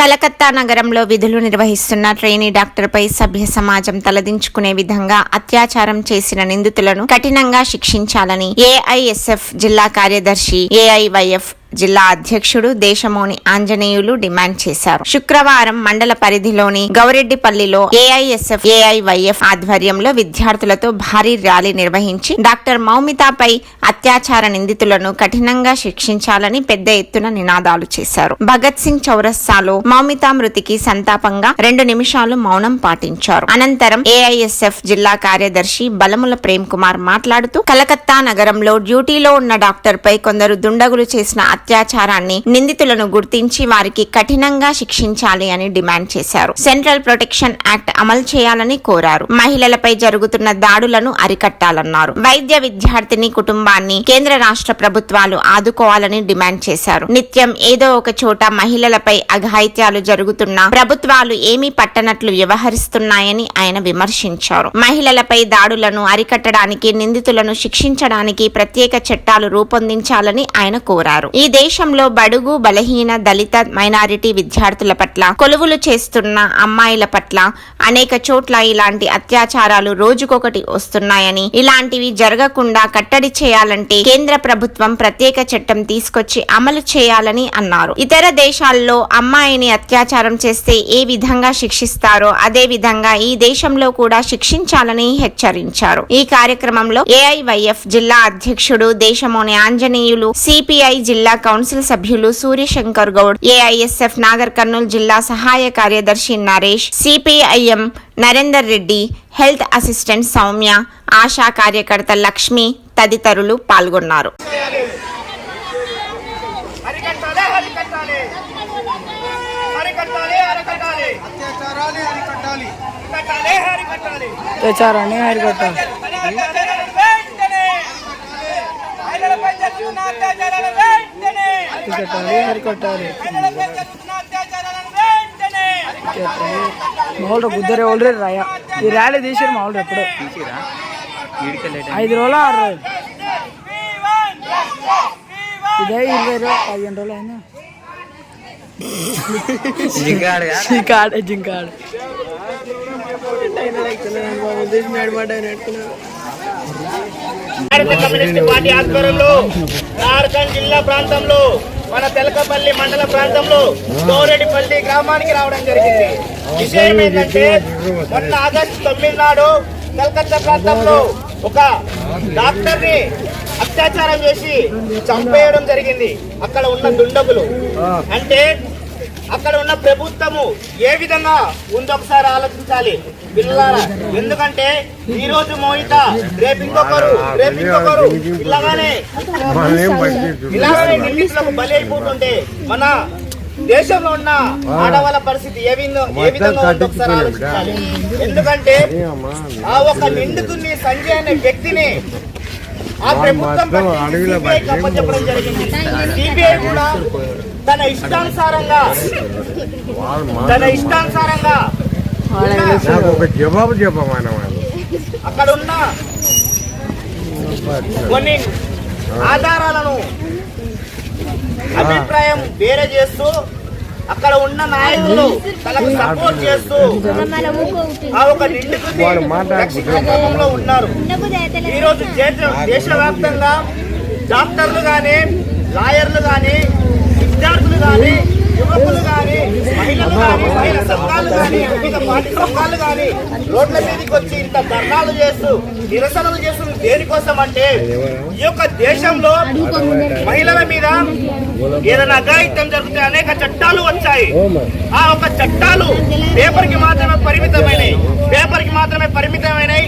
కలకత్తా నగరంలో విధులు నిర్వహిస్తున్న ట్రైనీ డాక్టర్పై సభ్య సమాజం తలదించుకునే విధంగా అత్యాచారం చేసిన నిందితులను కఠినంగా శిక్షించాలని ఏఐఎస్ఎఫ్ జిల్లా కార్యదర్శి ఏఐవైఎఫ్ జిల్లా అధ్యక్షుడు దేశమోని ఆంజనేయులు డిమాండ్ చేశారు. శుక్రవారం మండల పరిధిలోని గౌరెడ్డిపల్లిలో ఏఐఎస్ఎఫ్ ఏఐవైఎఫ్ ఆధ్వర్యంలో విద్యార్థులతో భారీ ర్యాలీ నిర్వహించి డాక్టర్ మౌమితాపై అత్యాచార నిందితులను కఠినంగా శిక్షించాలని పెద్ద ఎత్తున నినాదాలు చేశారు. భగత్ సింగ్ చౌరస్తాలో మౌమితా మృతికి సంతాపంగా రెండు నిమిషాలు మౌనం పాటించారు. అనంతరం ఏఐఎస్ఎఫ్ జిల్లా కార్యదర్శి బలముల ప్రేమ్ కుమార్ మాట్లాడుతూ కలకత్తా నగరంలో డ్యూటీలో ఉన్న డాక్టర్ పై కొందరు దుండగులు చేసిన అత్యాచారాన్ని నిందితులను గుర్తించి వారికి కఠినంగా శిక్షించాలి అని డిమాండ్ చేశారు. సెంట్రల్ ప్రొటెక్షన్ యాక్ట్ అమలు చేయాలని కోరారు. మహిళలపై జరుగుతున్న దాడులను అరికట్టాలన్నారు. వైద్య విద్యార్థిని కుటుంబాన్ని కేంద్ర రాష్ట్ర ప్రభుత్వాలు ఆదుకోవాలని డిమాండ్ చేశారు. నిత్యం ఏదో ఒక చోట మహిళలపై అఘాయిత్యాలు జరుగుతున్నా ప్రభుత్వాలు ఏమీ పట్టనట్లు వ్యవహరిస్తున్నాయని ఆయన విమర్శించారు. మహిళలపై దాడులను అరికట్టడానికి నిందితులను శిక్షించడానికి ప్రత్యేక చట్టాలు రూపొందించాలని ఆయన కోరారు. ఈ దేశంలో బడుగు బలహీన దళిత మైనారిటీ విద్యార్థుల పట్ల కొలువులు చేస్తున్న అమ్మాయిల పట్ల అనేక చోట్ల ఇలాంటి అత్యాచారాలు రోజుకొకటి వస్తున్నాయని ఇలాంటివి జరగకుండా కట్టడి చేయాలంటే కేంద్ర ప్రభుత్వం ప్రత్యేక చట్టం తీసుకొచ్చి అమలు చేయాలని అన్నారు. ఇతర దేశాల్లో అమ్మాయిని అత్యాచారం చేస్తే ఏ విధంగా శిక్షిస్తారో అదే విధంగా ఈ దేశంలో కూడా శిక్షించాలని హెచ్చరించారు. ఈ కార్యక్రమంలో ఏఐవైఎఫ్ జిల్లా అధ్యక్షుడు దేశంలోని ఆంజనేయులు సిపిఐ జిల్లా కౌన్సిల్ సభ్యులు సూర్యశంకర్ గౌడ్ ఏఐఎస్ఎఫ్ నాగర్ కర్నూలు జిల్లా సహాయ కార్యదర్శి Naresh CPIM Narender Reddy health assistant Soumya Asha కార్యకర్త లక్ష్మి తదితరులు పాల్గొన్నారు. అరికట్టాలి అరికట్టాలి. అరికట్టాలి అరికట్టాలి. అత్యాచారాన్ని అరికట్టాలి కట్టాలి అరికట్టాలి తెచ్చారని అరికట్టాలి అరికట్టాలి వెంటనే మహిళలపై జరుగుతున్న అత్యాచారాలను వెంటనే అరికట్టాలి అరికట్టాలి మామూలు గుద్దరే వాళ్ళు రాయ. ఈ ర్యాలీ తీసారు మామూలు ఎప్పుడు. ఐదు రోజులు ఆరు రోజులు. ఇదే ఇరవై రోజులు పదిహేను రోజులు అయినా జింకాడ. జింకాడ. భారత కమ్యూనిస్ట్ పార్టీ ఆధ్వర్యంలో జార్ఖండ్ జిల్లా ప్రాంతంలో మన తెలకపల్లి మండల ప్రాంతంలో గౌరెడ్డిపల్లి గ్రామానికి రావడం జరిగింది. విషయం ఏంటంటే మొన్న ఆగస్టు తొమ్మిది నాడు కలకత్తా ప్రాంతంలో ఒక డాక్టర్ని అత్యాచారం చేసి చంపేయడం జరిగింది. అక్కడ ఉన్న దుండగులు. అంటే అక్కడ ఉన్న ప్రభుత్వము ఏ విధంగా ఉందో ఒకసారి ఆలోచించాలి. పిల్లలారా ఎందుకంటే ఈ రోజు మోహిత రేపు ఇంకొకరు రేపు ఇంకొకరు ఇలాగానే ఇలాగనే నిందితులకు బలి అయిపోతుంటే మన దేశంలో ఉన్న ఆడవాళ్ళ పరిస్థితి ఏ విధంగా ఏ విధంగా ఉందో ఒకసారి ఆలోచించాలి. ఎందుకంటే ఆ ఒక నిందితుడిని సంజయ్ అనే వ్యక్తిని ఆ ప్రభుత్వం సిబిఐ అప్పచెప్పడం జరిగింది. సిబిఐ కూడా తన ఇష్టానుసారంగా తన ఇష్టానుసారంగా ఒక జవాబు చెప్పమైన అక్కడ ఉన్న కొన్ని ఆధారాలను అభిప్రాయం వేరే చేస్తూ అక్కడ ఉన్న నాయకులు తనకు సపోర్ట్ చేస్తూ ఆ ఒక క్రమంలో ఉన్నారు. ఈ రోజు దేశ- దేశవ్యాప్తంగా డాక్టర్లు గాని లాయర్లు గాని విద్యార్థులు గాని రోడ్ల మీదకి వచ్చి ఇంత ధర్నాలు చేస్తూ నిరసనలు చేస్తుంది దేనికోసం అంటే ఈ యొక్క దేశంలో మహిళల మీద ఏదైనా అఘాయిత్యం జరిగితే అనేక చట్టాలు వచ్చాయి. ఆ ఒక చట్టాలు పేపర్కి మాత్రమే పరిమితమైనవి పేపర్కి మాత్రమే పరిమితమైనవి.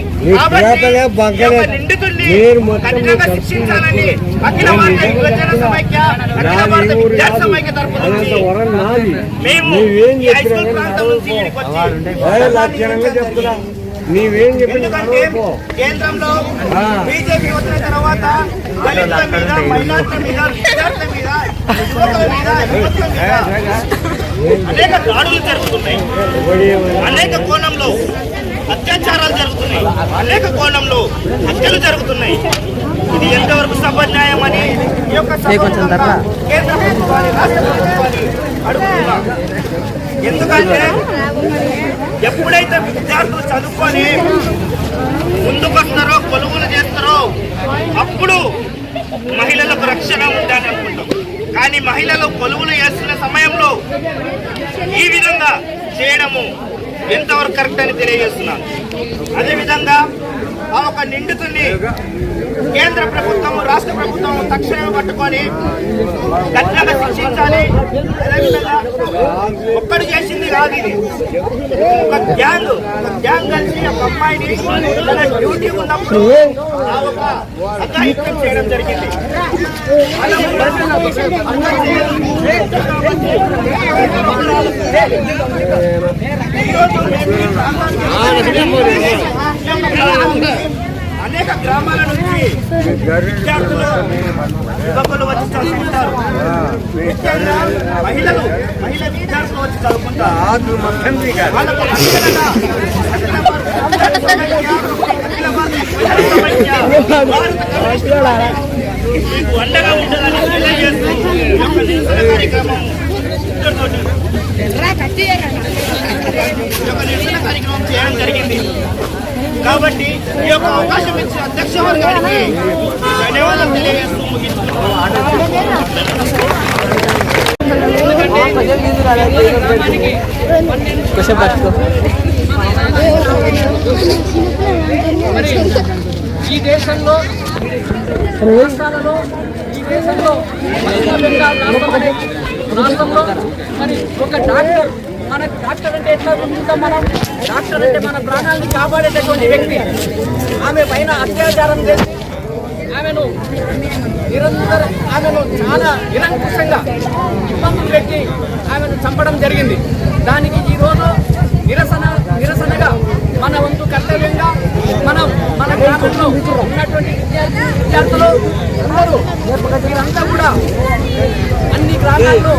నిందితుడిని కఠినంగా శిక్షించాలని అఖిల భారత యువజన సమైక్య అఖిల భారత విద్యార్థి సమైక్య తరపు నుంచి మేము ప్రాంతం చెప్తున్నా. నీవేం చెప్పిన ఎందుకంటే కేంద్రంలో ఆ. బీజేపీ వచ్చిన తర్వాత దళితుల మీద మైనార్టీల మీద విద్యార్థుల మీద యువకుల మీద యువతుల మీద అనేక దాడులు జరుగుతున్నాయి. అనేక కోణంలో అత్యాచారాలు జరుగుతున్నాయి. అనేక కోణంలో హత్యలు జరుగుతున్నాయి. ఇది ఎంతవరకు సభన్యాయం అని ఈ యొక్క కేంద్ర ప్రభుత్వాన్ని రాష్ట్ర ప్రభుత్వాన్ని అడుగుతున్నాం. ఎందుకంటే ఎప్పుడైతే విద్యార్థులు చదువుకొని ముందుకొస్తారో వస్తారో చేస్తారో అప్పుడు మహిళలకు రక్షణ ఉందని అనుకుంటాం. కానీ మహిళలు కొలువులు చేస్తున్న సమయంలో ఈ విధంగా చేయడము ఎంతవరకు కరెక్ట్ అని తెలియజేస్తున్నాను. అదేవిధంగా నిండుతుని కేంద్ర ప్రభుత్వం రాష్ట్ర ప్రభుత్వం తక్షణమే పట్టుకొని కఠినంగా శిక్షించాలి. ఒక్కడు చేసింది కాదు ఇది. ఒక గ్యాంగ్ ఒక గ్యాంగ్ కలిసి ఒక అమ్మాయిని తన డ్యూటీ ఉన్నప్పుడు ఆ ఒక అఘాయిత్యం చేయడం జరిగింది. ఈరోజు అనేక గ్రామాల నుంచి విద్యార్థులు యువకులు వచ్చి చదువుకుంటారు. ముఖ్యంగా మహిళలు మహిళ విద్యార్థులు వచ్చి చదువుకుంటారు. మీకు అండగా తెలియజేస్తూ కార్యక్రమం ఈ యొక్క నిరసన కార్యక్రమం చేయడం జరిగింది. కాబట్టి ఈ యొక్క అవకాశం ఇచ్చిన అధ్యక్ష వర్గానికి ధన్యవాదాలు తెలియజేస్తూ ముగిస్తున్నాను ఈ దేశంలో రాష్ట్రాలలో ఈ దేశంలో పశ్చిమ బెంగాల్ రాష్ట్రం అనే రాష్ట్రంలో మరి ఒక డాక్టర్ మనకు డాక్టర్ అంటే ఎట్లా అనుకుంటాం మనం డాక్టర్ అంటే మన ప్రాణాలను కాపాడేటటువంటి వ్యక్తి. ఆమె పైన అత్యాచారం చేసి ఆమెను నిరంతరం ఆమెను చాలా నిరంకుశంగా ఇబ్బందులు పెట్టి ఆమెను చంపడం జరిగింది. దానికి ఈరోజు నిరసన నిరసనగా మన వంతు కర్తవ్యంగా మనం మన గ్రామంలో ఉన్నటువంటి విద్యార్థులు అందరూ వీరంతా కూడా అన్ని గ్రామాల్లో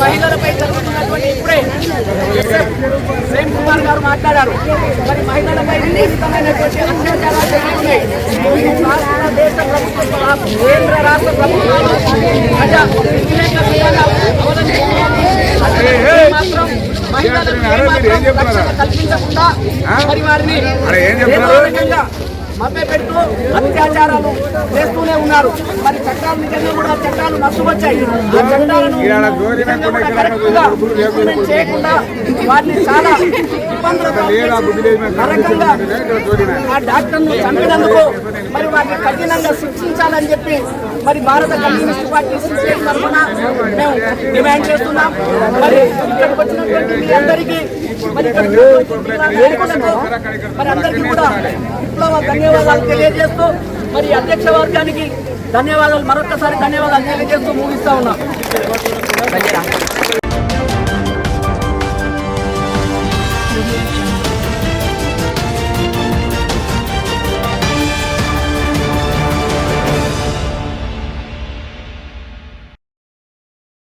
మహిళలపై జరుగుతున్నటువంటి ఇప్పుడే ప్రేమ్ కుమార్ గారు మాట్లాడారు. మరి మహిళలపై విస్తృతమైనటువంటి అత్యాచారాలు రాష్ట్ర దేశ ప్రభుత్వం కేంద్ర రాష్ట్ర ప్రభుత్వాలు ప్రజా మాత్రం మహిళలకు కల్పించకుండా మరి వారిని అరే మభ్య పెడుతూ అత్యాచారాలు చేస్తూనే ఉన్నారు. మరి చట్టాలు నిజంగా కూడా చట్టాలు నష్టవచ్చాయి ఆ చట్టాలను చేయకుండా వాటిని చాలా ఇబ్బందులతో నరకంగా ఆ డాక్టర్ను చంపినందుకు మరి వాటిని కఠినంగా శిక్షించాలని చెప్పి మరి భారత కమ్యూనిస్ట్ పార్టీ సిపిఎం తరఫున మేము డిమాండ్ చేస్తున్నాం. మరి ఇక్కడికి వచ్చినటువంటి మీ అందరికీ మరి ఇక్కడికి మరి అందరికీ కూడా విప్లవ ధన్యవాదాలు తెలియజేస్తూ మరి అధ్యక్ష వర్గానికి ధన్యవాదాలు మరొకసారి ధన్యవాదాలు తెలియజేస్తూ ముగిస్తా ఉన్నాం.